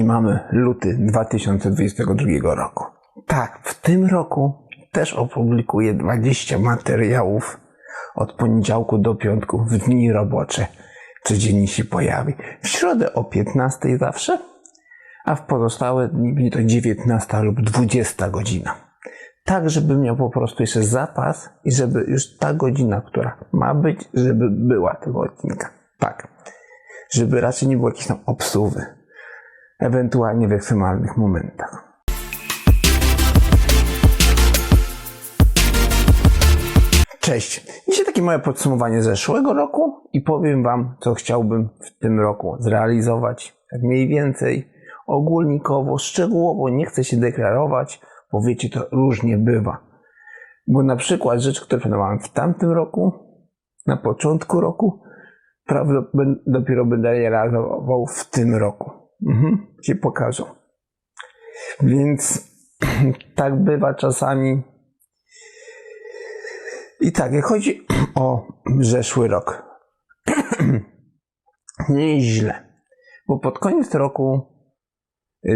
I mamy luty 2022 roku. Tak, w tym roku też opublikuję 20 materiałów od poniedziałku do piątku w dni robocze. Codziennie się pojawi. W środę o 15 zawsze, a w pozostałe dni będzie to 19 lub 20 godzina. Tak, żeby miał po prostu jeszcze zapas i żeby już ta godzina, która ma być, żeby była tego odcinka. Tak. Żeby raczej nie było jakiejś tam obsuwy. Ewentualnie w ekstremalnych momentach. Cześć. Dzisiaj takie moje podsumowanie zeszłego roku i powiem Wam, co chciałbym w tym roku zrealizować. Tak mniej więcej, ogólnikowo, szczegółowo, nie chcę się deklarować, bo wiecie, to różnie bywa. Bo na przykład rzecz, które planowałem w tamtym roku, na początku roku, prawdopodobnie dopiero będę je realizował w tym roku. Mhm, Ci pokażę. Więc tak bywa czasami. I tak, jak chodzi o zeszły rok, nie jest źle, bo pod koniec roku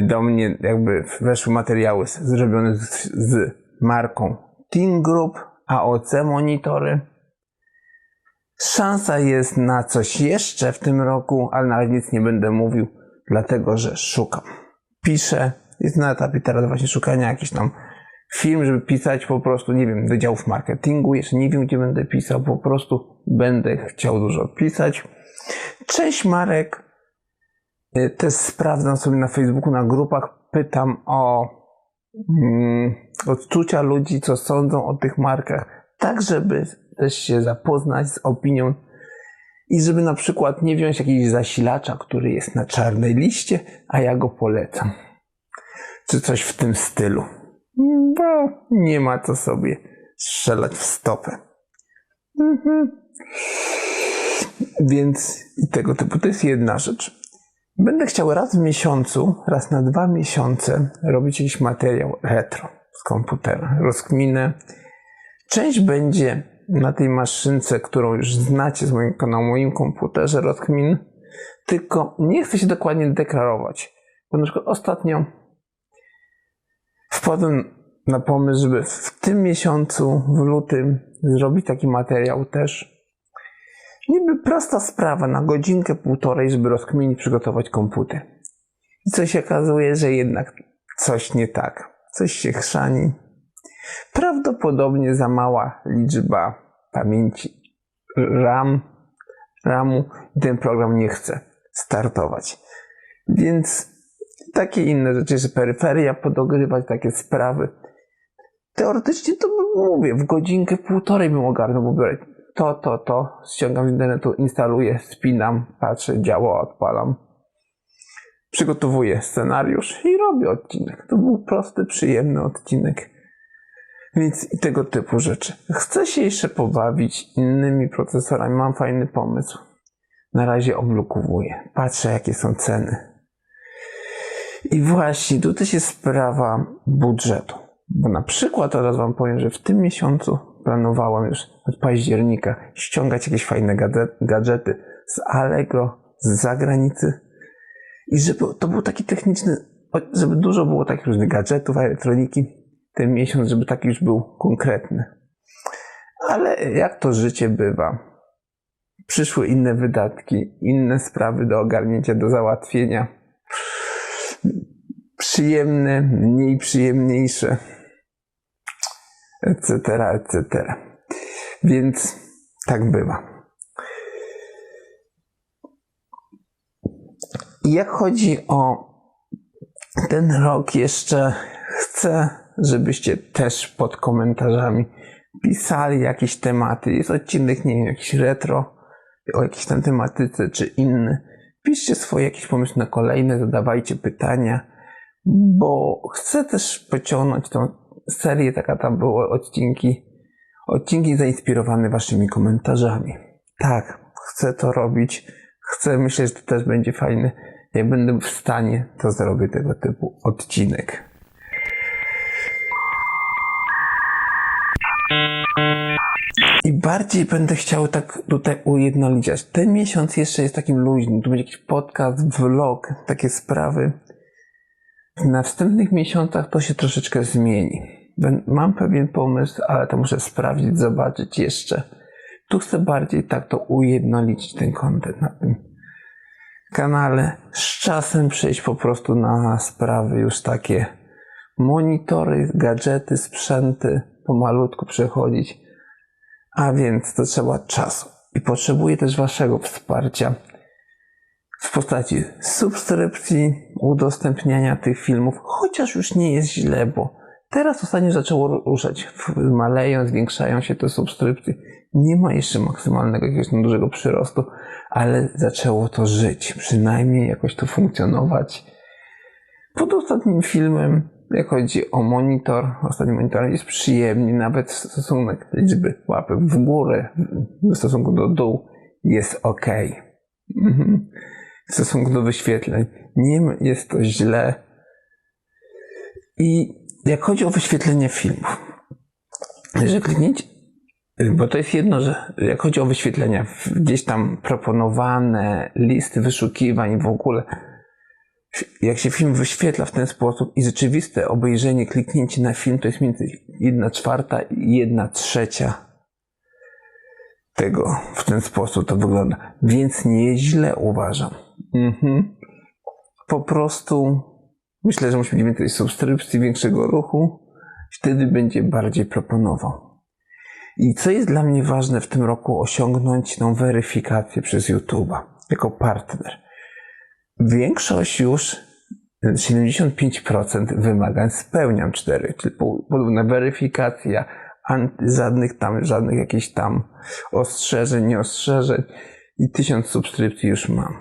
do mnie jakby weszły materiały zrobione z, z marką Team Group, AOC monitory. Szansa jest na coś jeszcze w tym roku, ale nawet nic nie będę mówił, dlatego że szukam. Piszę, jest na etapie teraz właśnie szukania jakichś tam film, żeby pisać po prostu, nie wiem, wydziałów marketingu. Jeszcze nie wiem, gdzie będę pisał, po prostu będę chciał dużo pisać. Cześć Marek, Y, też sprawdzam sobie na Facebooku, na grupach, pytam o mm, odczucia ludzi, co sądzą o tych markach, tak żeby też się zapoznać z opinią i żeby na przykład nie wziąć jakiegoś zasilacza, który jest na czarnej liście, a ja go polecam. Czy coś w tym stylu. Bo nie ma co sobie strzelać w stopę. Mhm. Więc tego typu to jest jedna rzecz. Będę chciał raz w miesiącu, raz na dwa miesiące robić jakiś materiał retro z komputera, rozkminę. Część będzie na tej maszynce, którą już znacie z mojego kanału, moim komputerze rozkmin, tylko nie chcę się dokładnie deklarować, bo na przykład ostatnio wpadłem na pomysł, żeby w tym miesiącu, w lutym, zrobić taki materiał też. Niby prosta sprawa, na godzinkę, półtorej, żeby rozkminić, przygotować komputer. I co się okazuje, że jednak coś nie tak. Coś się chrzani. Prawdopodobnie za mała liczba pamięci RAM, RAMu i ten program nie chce startować. Więc takie inne rzeczy, że peryferia podogrywać, takie sprawy. Teoretycznie to mówię, w godzinkę, półtorej bym ogarnął, bo biorę to, to, to, ściągam z internetu, instaluję, spinam, patrzę, działa, odpalam. Przygotowuję scenariusz i robię odcinek. To był prosty, przyjemny odcinek. Więc i tego typu rzeczy. Chcę się jeszcze pobawić innymi procesorami. Mam fajny pomysł. Na razie oblokowuję. Patrzę, jakie są ceny. I właśnie tu też jest sprawa budżetu. Bo na przykład teraz Wam powiem, że w tym miesiącu planowałem już od października ściągać jakieś fajne gadżety z Allegro, z zagranicy. I żeby to był taki techniczny, żeby dużo było takich różnych gadżetów, elektroniki ten miesiąc, żeby taki już był konkretny. Ale jak to życie bywa, przyszły inne wydatki, inne sprawy do ogarnięcia, do załatwienia. Przyjemne, mniej przyjemniejsze, etc., etc. Więc tak bywa. Jak chodzi o ten rok, jeszcze chcę, żebyście też pod komentarzami pisali jakieś tematy. Jest odcinek, nie wiem, jakiś retro, o jakiejś tam tematyce, czy inny. Piszcie swoje jakieś pomysły na kolejne, zadawajcie pytania, bo chcę też pociągnąć tą serię, taka tam były odcinki, odcinki zainspirowane waszymi komentarzami. Tak, chcę to robić. Chcę, myślę, że to też będzie fajne. Jak będę w stanie, to zrobię tego typu odcinek. I bardziej będę chciał tak tutaj ujednoliciać. Ten miesiąc jeszcze jest takim luźnym. Tu będzie jakiś podcast, vlog, takie sprawy. W następnych miesiącach to się troszeczkę zmieni. Mam pewien pomysł, ale to muszę sprawdzić, zobaczyć jeszcze. Tu chcę bardziej tak to ujednolicić ten kontent na tym kanale. Z czasem przejść po prostu na sprawy już takie monitory, gadżety, sprzęty, pomalutku przechodzić. A więc to trzeba czasu. I potrzebuję też Waszego wsparcia w postaci subskrypcji, udostępniania tych filmów, chociaż już nie jest źle, bo teraz ostatnio zaczęło ruszać. Maleją, zwiększają się te subskrypcje. Nie ma jeszcze maksymalnego jakiegoś dużego przyrostu, ale zaczęło to żyć. Przynajmniej jakoś to funkcjonować. Pod ostatnim filmem, jak chodzi o monitor, ostatni monitor jest przyjemny, nawet stosunek liczby łapek w górę w stosunku do dół jest ok. Mhm w stosunku do wyświetleń. Nie jest to źle. I jak chodzi o wyświetlenie filmów, że klikniecie, bo to jest jedno, że jak chodzi o wyświetlenia, gdzieś tam proponowane listy wyszukiwań w ogóle, jak się film wyświetla w ten sposób i rzeczywiste obejrzenie, kliknięcie na film, to jest między 1 czwarta i 1 trzecia tego w ten sposób to wygląda. Więc nieźle uważam. Mhm. Po prostu myślę, że musi mieć więcej subskrypcji, większego ruchu. Wtedy będzie bardziej proponował. I co jest dla mnie ważne w tym roku, osiągnąć tą weryfikację przez YouTube'a jako partner. Większość już 75% wymagań spełniam 4, czyli podobna weryfikacja, żadnych tam, żadnych jakichś tam ostrzeżeń, nieostrzeżeń i tysiąc subskrypcji już mam.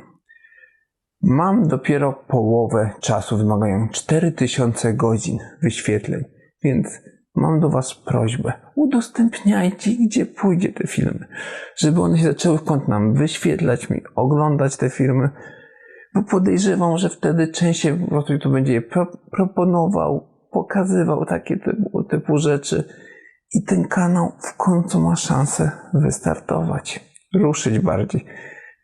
Mam dopiero połowę czasu, wymagają 4000 godzin wyświetleń, więc mam do Was prośbę, udostępniajcie gdzie pójdzie te filmy, żeby one się zaczęły w kąt nam wyświetlać mi, oglądać te filmy, bo podejrzewam, że wtedy częściej po prostu to będzie pro proponował, pokazywał takie typu, typu rzeczy i ten kanał w końcu ma szansę wystartować, ruszyć bardziej.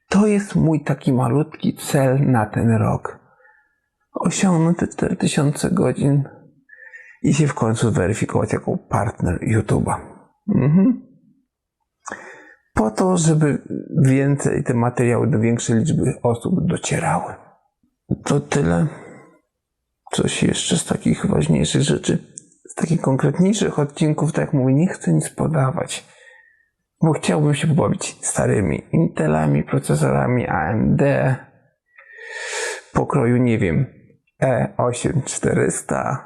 To jest mój taki malutki cel na ten rok. Osiągnąć te 4000 godzin i się w końcu zweryfikować jako partner YouTube'a. Mhm. Po to, żeby więcej te materiały do większej liczby osób docierały. To tyle. Coś jeszcze z takich ważniejszych rzeczy, z takich konkretniejszych odcinków, tak jak mówię, nie chcę nic podawać bo chciałbym się pobawić starymi Intelami, procesorami AMD pokroju, nie wiem, E8400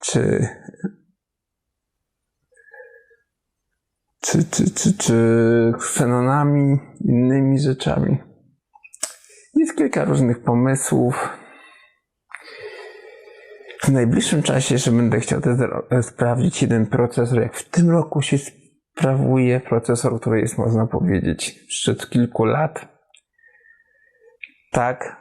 czy czy, czy, czy, czy ksenonami, innymi rzeczami. Jest kilka różnych pomysłów. W najbliższym czasie, że będę chciał sprawdzić jeden procesor, jak w tym roku się sprawuje procesor, który jest, można powiedzieć, szczyt kilku lat. Tak,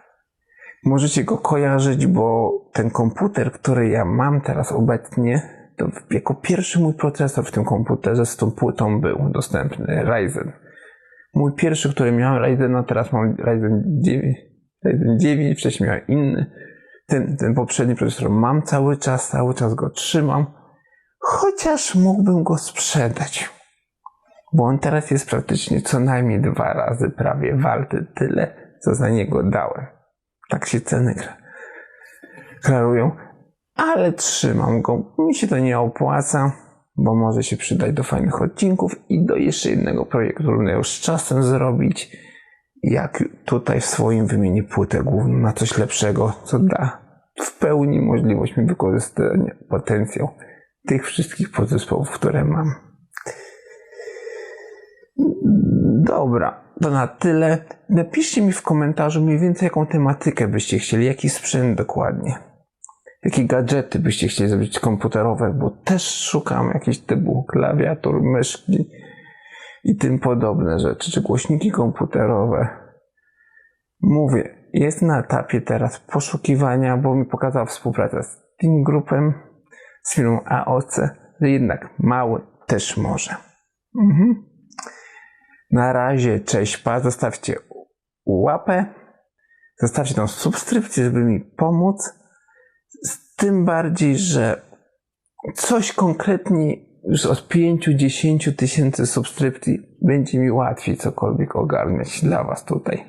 możecie go kojarzyć, bo ten komputer, który ja mam teraz obecnie, to jako pierwszy mój procesor w tym komputerze z tą płytą był dostępny, Ryzen. Mój pierwszy, który miałem Ryzena, teraz mam Ryzen 9, Ryzen 9 wcześniej miałem inny. Ten, ten poprzedni procesor mam cały czas, cały czas go trzymam, chociaż mógłbym go sprzedać bo on teraz jest praktycznie co najmniej dwa razy prawie warty tyle, co za niego dałem. Tak się ceny klarują, ale trzymam go. Mi się to nie opłaca, bo może się przydać do fajnych odcinków i do jeszcze jednego projektu, który już z czasem zrobić, jak tutaj w swoim wymienię płytę główną na coś lepszego, co da w pełni możliwość mi wykorzystania potencjał tych wszystkich podzespołów, które mam. Dobra, to na tyle. Napiszcie mi w komentarzu mniej więcej jaką tematykę byście chcieli, jaki sprzęt dokładnie. Jakie gadżety byście chcieli zrobić komputerowe, bo też szukam jakichś typu klawiatur, myszki i tym podobne rzeczy, czy głośniki komputerowe. Mówię, jest na etapie teraz poszukiwania, bo mi pokazała współpraca z Team Groupem, z firmą AOC, że jednak mały też może. Mhm. Na razie, cześć pa, zostawcie łapę, zostawcie tą subskrypcję, żeby mi pomóc tym bardziej, że coś konkretnie już od 5-10 tysięcy subskrypcji będzie mi łatwiej cokolwiek ogarniać dla Was tutaj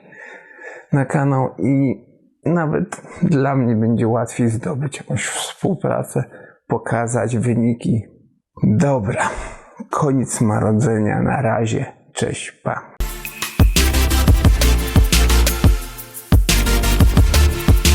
na kanał i nawet dla mnie będzie łatwiej zdobyć jakąś współpracę, pokazać wyniki. Dobra, koniec marodzenia. Na razie. Cześć, pa.